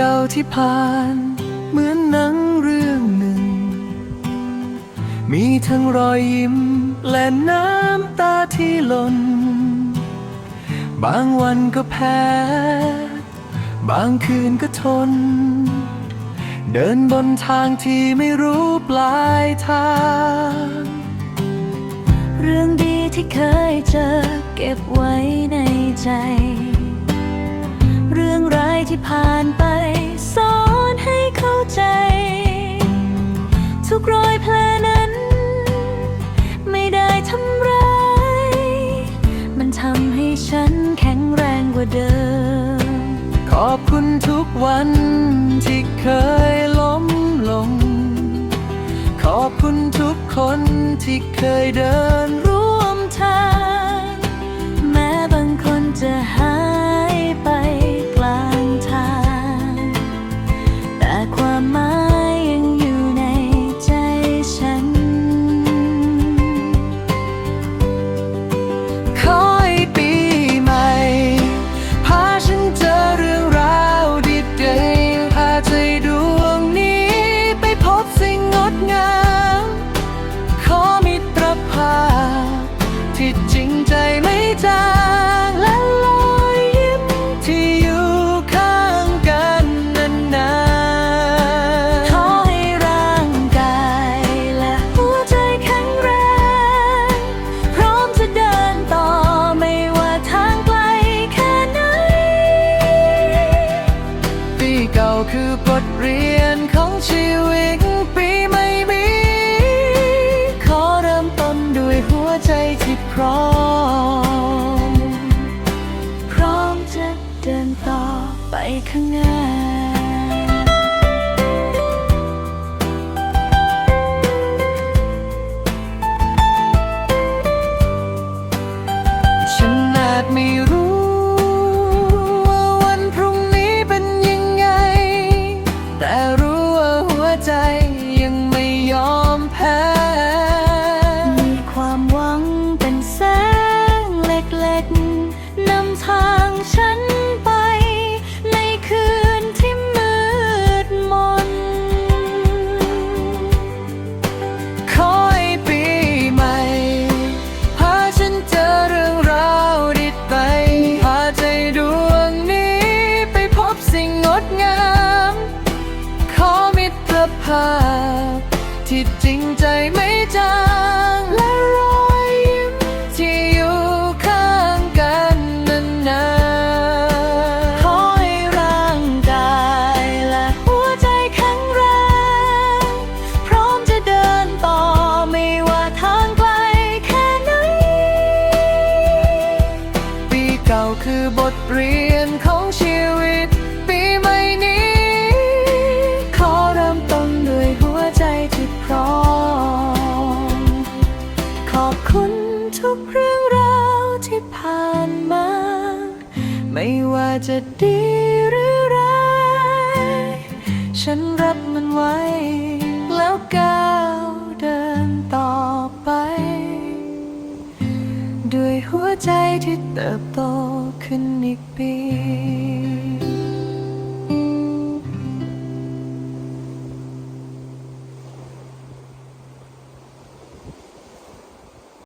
ก่าที่ผ่าน เหมือนหนังเรื่องหนึ่ง มีทั้งรอยยิ้มและน้ำตาที่หล่น บางวันก็แพ้ บางคืนก็ทน เดินบนทางที่ไม่รู้ปลายทาง เรื่องดีที่เคยเจอเก็บไว้ในใจ ที่ผ่านไป สอนให้เข้าใจ ทุกรอยแผลนั้น ไม่ได้ทำร้าย มันทำให้ฉันแข็งแรงกว่าเดิม ขอบคุณทุกวันที่เคยล้มลง ขอบคุณทุกคนที่เคยเดิน คือบทเรียนของชีวิตปีไม่มีขอเริ่มต้นด้วยหัวใจที่พร้อม พร้อมจะเดินต่อไปข้างหน้า ภาพ ที่จริงใจไม่จางและรอยยิ้มที่อยู่ข้างกันนานๆขอให้ร่างกายและหัวใจแข็งแรง พร้อมจะเดินต่อไม่ว่าทางไกลแค่ไหน ปีเก่าคือบทเรียน คุณทุกเรื่องราวที่ผ่านมา ไม่ว่าจะดีหรือร้าย ฉันรับมันไว้ แล้วก้าวเดินต่อไป ด้วยหัวใจที่เติบโตขึ้นอีกปี